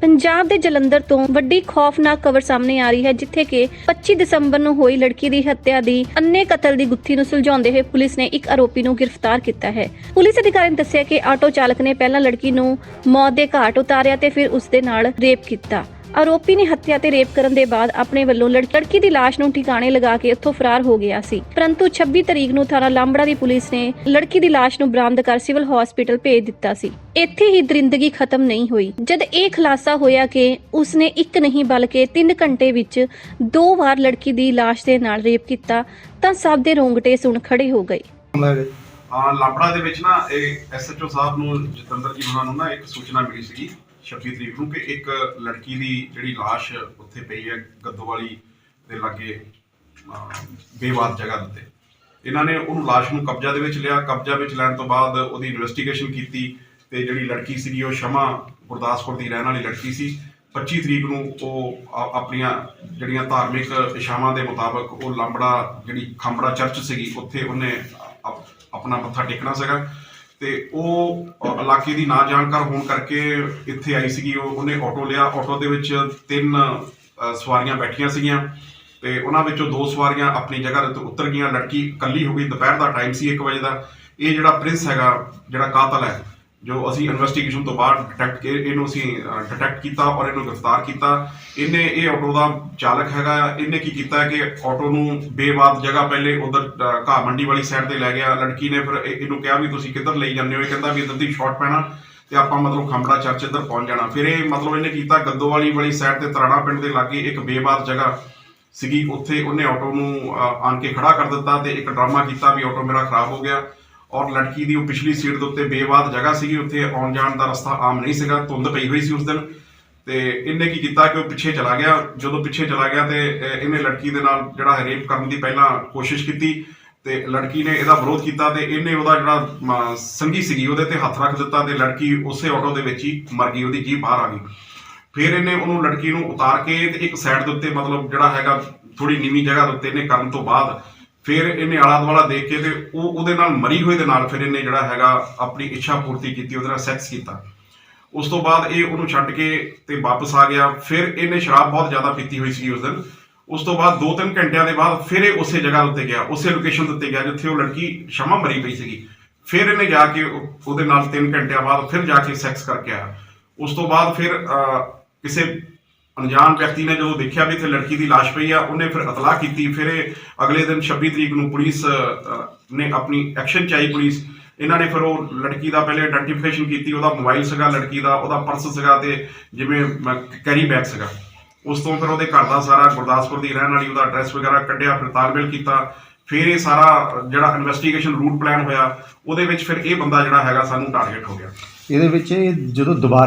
ਪੰਜਾਬ ਦੇ ਜਲੰਧਰ ਤੋਂ ਵੱਡੀ ਖੌਫਨਾਕ ਖਬਰ ਸਾਹਮਣੇ ਆ ਰਹੀ ਹੈ, ਜਿੱਥੇ ਕਿ 25 ਦਸੰਬਰ ਨੂੰ ਹੋਈ ਲੜਕੀ ਦੀ ਹੱਤਿਆ ਦੀ ਅੰਨੇ ਕਤਲ ਦੀ ਗੁੱਥੀ ਨੂੰ ਸੁਲਝਾਉਂਦੇ ਹੋਏ ਪੁਲਿਸ ਨੇ ਇੱਕ ਆਰੋਪੀ ਨੂੰ ਗ੍ਰਿਫਤਾਰ ਕੀਤਾ ਹੈ। ਪੁਲਿਸ ਅਧਿਕਾਰੀ ਨੇ ਦੱਸਿਆ ਕਿ ਆਟੋ ਚਾਲਕ ਨੇ ਪਹਿਲਾਂ ਲੜਕੀ ਨੂੰ ਮੌਤ ਦੇ ਘਾਟ ਉਤਾਰਿਆ ਤੇ ਫਿਰ ਉਸ ਦੇ ਨਾਲ ਰੇਪ ਕੀਤਾ। ਆਰੋਪੀ ਨੇ ਹੱਤਿਆ ਤੇ ਰੇਪ ਕਰਨ ਦੇ ਬਾਅਦ ਆਪਣੇ ਵੱਲੋਂ ਲੜਕੀ ਦੀ ਲਾਸ਼ ਨੂੰ ਠਿਕਾਣੇ ਲਗਾ ਕੇ ਉੱਥੋਂ ਫਰਾਰ ਹੋ ਗਿਆ ਸੀ। ਪਰੰਤੂ 26 ਤਰੀਕ ਨੂੰ ਥਾਣਾ ਲਾਂਬੜਾ ਦੀ ਪੁਲਿਸ ਨੇ ਲੜਕੀ ਦੀ ਲਾਸ਼ ਨੂੰ ਬਰਾਮਦ ਕਰ ਸਿਵਲ ਹਸਪੀਟਲ ਭੇਜ ਦਿੱਤਾ ਸੀ। ਇੱਥੇ ਹੀ ਦਰਿੰਦਗੀ ਖਤਮ ਨਹੀਂ ਹੋਈ। ਜਦ ਇਹ ਖੁਲਾਸਾ ਹੋਇਆ ਕਿ ਉਸਨੇ ਇੱਕ ਨਹੀਂ ਬਲਕਿ 3 ਘੰਟੇ ਵਿੱਚ ਦੋ ਵਾਰ ਲੜਕੀ ਦੀ ਲਾਸ਼ ਦੇ ਨਾਲ ਰੇਪ ਕੀਤਾ, ਤਾਂ ਸਭ ਦੇ ਰੋਂਗਟੇ ਸੁਣ ਖੜੇ ਹੋ ਗਏ। ਹਾਂ ਦੇ ਵਿੱਚ ਨਾ ਇਹ ਐਸਐਚਓ ਸਾਹਿਬ ਨੂੰ ਜਤਿੰਦਰ ਜੀ ਉਹਨਾਂ ਨੂੰ ਨਾ ਇੱਕ ਸੂਚਨਾ ਮਿਲੀ ਸੀਗੀ। 26 ਤਰੀਕ ਨੂੰ ਕਿ ਇੱਕ ਲੜਕੀ ਦੀ ਜਿਹੜੀ ਲਾਸ਼ ਉੱਥੇ ਪਈ ਹੈ ਗੱਦੋਵਾਲੀ ਦੇ ਲਾਗੇ ਬੇਵਾਦ ਜਗ੍ਹਾ ਦੇ ਉੱਤੇ। ਇਹਨਾਂ ਨੇ ਉਹਨੂੰ ਲਾਸ਼ ਨੂੰ ਕਬਜ਼ਾ ਦੇ ਵਿੱਚ ਲਿਆ। ਕਬਜ਼ਾ ਵਿੱਚ ਲੈਣ ਤੋਂ ਬਾਅਦ ਉਹਦੀ ਇਨਵੈਸਟੀਗੇਸ਼ਨ ਕੀਤੀ ਤੇ ਜਿਹੜੀ ਲੜਕੀ ਸੀਗੀ ਉਹ ਸ਼ਮਾ ਗੁਰਦਾਸਪੁਰ ਦੀ ਰਹਿਣ ਵਾਲੀ ਲੜਕੀ ਸੀ। 25 ਤਰੀਕ ਨੂੰ ਉਹ ਆਪਣੀਆਂ ਜਿਹੜੀਆਂ ਧਾਰਮਿਕ ਇਸ਼ਾਵਾਂ ਦੇ ਮੁਤਾਬਕ ਉਹ ਲਾਂਬੜਾ ਜਿਹੜੀ ਖਾਂਬੜਾ ਚਰਚ ਸੀਗੀ, ਉੱਥੇ ਉਹਨੇ ਆਪਣਾ ਮੱਥਾ ਟੇਕਣਾ ਸੀਗਾ। ਤੇ ਉਹ ਇਲਾਕੇ ਦੀ ਨਾ ਜਾਣਕਾਰ ਹੋਣ ਕਰਕੇ ਇੱਥੇ ਆਈ ਸੀਗੀ, ਉਹ, ਉਹਨੇ ਆਟੋ ਲਿਆ। ਆਟੋ ਦੇ ਵਿੱਚ ਤਿੰਨ ਸਵਾਰੀਆਂ ਬੈਠੀਆਂ ਸੀਗੀਆਂ। ਤੇ ਉਹਨਾਂ ਵਿੱਚੋਂ ਦੋ ਸਵਾਰੀਆਂ ਆਪਣੀ ਜਗ੍ਹਾ ਦੇ ਉੱਤੇ ਉਤਰ ਗਈਆਂ। ਲੜਕੀ ਇਕੱਲੀ ਹੋ ਗਈ। ਦੁਪਹਿਰ ਦਾ ਟਾਈਮ ਸੀ 1 ਵਜੇ ਦਾ। ਇਹ ਜਿਹੜਾ ਪ੍ਰਿੰਸ ਹੈਗਾ, ਜਿਹੜਾ ਕਾਤਲ ਹੈ ਜੋ ਅਸੀਂ ਇਨਵੈਸਟੀਗੇਸ਼ਨ ਤੋਂ ਬਾਅਦ ਡਿਟੈਕਟ ਇਹਨੂੰ ਅਸੀਂ ਡਿਟੈਕਟ ਕੀਤਾ ਔਰ ਇਹਨੂੰ ਗ੍ਰਿਫਤਾਰ ਕੀਤਾ। ਇਹਨੇ ਇਹ ਆਟੋ ਦਾ ਚਾਲਕ ਹੈਗਾ, ਇਹਨੇ ਕੀ ਕੀਤਾ ਕਿ ਆਟੋ ਨੂੰ ਬੇਵਾਦ ਜਗ੍ਹਾ ਪਹਿਲੇ ਉਧਰ ਘਾਹ ਮੰਡੀ ਵਾਲੀ ਸਾਈਡ ਤੇ ਲੈ ਗਿਆ। ਲੜਕੀ ਨੇ ਫਿਰ ਇਹਨੂੰ ਕਿਹਾ ਵੀ ਤੁਸੀਂ ਕਿੱਧਰ ਲਈ ਜਾਂਦੇ ਹੋ? ਇਹ ਕਹਿੰਦਾ ਵੀ ਇੱਧਰ ਦੀ ਸ਼ਾਰਟ ਪੈਣਾ ਤੇ ਆਪਾਂ ਮਤਲਬ ਖੰਬੜਾ ਚਰਚ ਇੱਧਰ ਪਹੁੰਚ ਜਾਣਾ। ਫਿਰ ਇਹ ਮਤਲਬ ਇਹਨੇ ਕੀਤਾ ਗੱਦੋਵਾਲੀ ਵਾਲੀ ਸਾਈਡ ਤੇ ਤਰਾਣਾ ਪਿੰਡ ਦੇ ਲਾਗੇ ਇੱਕ ਬੇਵਾਦ ਜਗ੍ਹਾ ਸੀਗੀ। ਉੱਥੇ ਉਹਨੇ ਆਟੋ ਨੂੰ ਆਣ ਕੇ ਖੜਾ ਕਰ ਦਿੱਤਾ ਤੇ ਇੱਕ ਡਰਾਮਾ ਕੀਤਾ ਵੀ ਆਟੋ ਮੇਰਾ ਖਰਾਬ ਹੋ ਗਿਆ। ਔਰ ਲੜਕੀ ਦੀ ਉਹ ਪਿਛਲੀ ਸੀਟ ਦੇ ਉੱਤੇ ਬੇਵਾਦ ਜਗ੍ਹਾ ਸੀਗੀ ਉੱਥੇ ਆਉਣ ਜਾਣ ਦਾ ਰਸਤਾ ਆਮ ਨਹੀਂ ਸੀਗਾ ਧੁੰਦ ਪਈ ਹੋਈ ਸੀ ਉਸ ਦਿਨ। ਤੇ ਇਹਨੇ ਕੀ ਕੀਤਾ ਕਿ ਉਹ ਪਿੱਛੇ ਚਲਾ ਗਿਆ। ਜਦੋਂ ਪਿੱਛੇ ਚਲਾ ਗਿਆ ਤੇ ਇਹਨੇ ਲੜਕੀ ਦੇ ਨਾਲ ਜਿਹੜਾ ਹੈ ਰੇਪ ਕਰਨ ਦੀ ਪਹਿਲਾਂ ਕੋਸ਼ਿਸ਼ ਕੀਤੀ ਤੇ ਲੜਕੀ ਨੇ ਇਹਦਾ ਵਿਰੋਧ ਕੀਤਾ ਤੇ ਇਹਨੇ ਉਹਦਾ ਜਿਹੜਾ ਮ, ਸੰਗੀ ਸੀਗੀ ਉਹਦੇ ਤੇ ਹੱਥ ਰੱਖ ਦਿੱਤਾ ਤੇ ਲੜਕੀ ਉਸੇ ਆਟੋ ਦੇ ਵਿੱਚ ਹੀ ਮਰ ਗਈ ਉਹਦੀ ਜੀ ਬਾਹਰ ਆ ਗਈ। ਫਿਰ ਇਹਨੇ ਉਹਨੂੰ ਲੜਕੀ ਨੂੰ ਉਤਾਰ ਕੇ ਤੇ ਇੱਕ ਸਾਈਡ ਦੇ ਉੱਤੇ ਮਤਲਬ ਜਿਹੜਾ ਹੈਗਾ ਥੋੜੀ ਨੀਵੀਂ ਜਗ੍ਹਾ ਦੇ ਉੱਤੇ ਇਹਨੇ ਕਰਨ ਤੋਂ ਬਾਅਦ ਫਿਰ ਇਹਨੇ ਆਲਾ ਦੁਆਲਾ ਦੇਖ ਕੇ ਤੇ ਉਹ ਉਹਦੇ ਨਾਲ ਮਰੀ ਹੋਏ ਦੇ ਨਾਲ ਫਿਰ ਇਹਨੇ ਜਿਹੜਾ ਹੈਗਾ ਆਪਣੀ ਇੱਛਾ ਪੂਰਤੀ ਕੀਤੀ, ਉਹਦੇ ਨਾਲ ਸੈਕਸ ਕੀਤਾ। ਉਸ ਤੋਂ ਬਾਅਦ ਇਹ ਉਹਨੂੰ ਛੱਡ ਕੇ ਤੇ ਵਾਪਸ ਆ ਗਿਆ। ਫਿਰ ਇਹਨੇ ਸ਼ਰਾਬ ਬਹੁਤ ਜ਼ਿਆਦਾ ਪੀਤੀ ਹੋਈ ਸੀ ਉਸ ਦਿਨ। ਉਸ ਤੋਂ ਬਾਅਦ 2-3 ਘੰਟਿਆਂ ਦੇ ਬਾਅਦ ਫਿਰ ਇਹ ਉਸੇ ਜਗ੍ਹਾ ਉੱਤੇ ਗਿਆ, ਉਸੇ ਲੋਕੇਸ਼ਨ ਦੇ ਉੱਤੇ ਗਿਆ ਜਿੱਥੇ ਉਹ ਲੜਕੀ ਸ਼ਮਾ ਮਰੀ ਪਈ ਸੀਗੀ। ਫਿਰ ਇਹਨੇ ਜਾ ਕੇ ਉਹਦੇ ਨਾਲ 3 ਘੰਟਿਆਂ ਬਾਅਦ ਫਿਰ ਜਾ ਕੇ ਸੈਕਸ ਕਰਕੇ ਆਇਆ। ਉਸ ਤੋਂ ਬਾਅਦ ਫਿਰ ਕਿਸੇ ਅਣਜਾਣ ਵਿਅਕਤੀ ਨੇ ਜਦੋਂ ਦੇਖਿਆ ਵੀ ਇੱਥੇ ਲੜਕੀ ਦੀ ਲਾਸ਼ ਪਈ ਆ, ਉਹਨੇ ਫਿਰ ਇਤਲਾਹ ਕੀਤੀ। ਫਿਰ ਇਹ ਅਗਲੇ ਦਿਨ 26 ਤਰੀਕ ਨੂੰ ਪੁਲਿਸ ਨੇ ਆਪਣੀ ਐਕਸ਼ਨ ਚਾਹੀ ਪੁਲਿਸ। ਇਹਨਾਂ ਨੇ ਫਿਰ ਉਹ ਲੜਕੀ ਦਾ ਪਹਿਲੇ ਆਇਡੈਂਟੀਫਿਕੇਸ਼ਨ ਕੀਤੀ, ਉਹਦਾ ਮੋਬਾਈਲ ਸੀਗਾ ਲੜਕੀ ਦਾ, ਉਹਦਾ ਪਰਸ ਸੀਗਾ ਤੇ ਜਿਵੇਂ ਕੈਰੀ ਬੈਗ ਸੀਗਾ। ਉਸ ਤੋਂ ਫਿਰ ਉਹਦੇ ਘਰ ਦਾ ਸਾਰਾ ਗੁਰਦਾਸਪੁਰ ਦੀ ਰਹਿਣ ਵਾਲੀ, ਉਹਦਾ ਐਡਰੈਸ ਵਗੈਰਾ ਕੱਢਿਆ, ਫਿਰ ਤਾਲਮੇਲ ਕੀਤਾ। ਫਿਰ ਇਹ ਸਾਰਾ, ਜਿਹੜਾ ਇਨਵੈਸਟੀਗੇਸ਼ਨ ਰੂਟ ਪਲਾਨ ਹੋਇਆ, ਉਹਦੇ ਵਿੱਚ ਫਿਰ ਇਹ ਬੰਦਾ ਜਿਹੜਾ ਹੈਗਾ ਸਾਨੂੰ ਟਾਰਗੇਟ ਹੋ ਗਿਆ। ਇਹਦੇ ਵਿੱਚ ਇਹ ਜਦੋਂ ਦੁਬਾਰਾ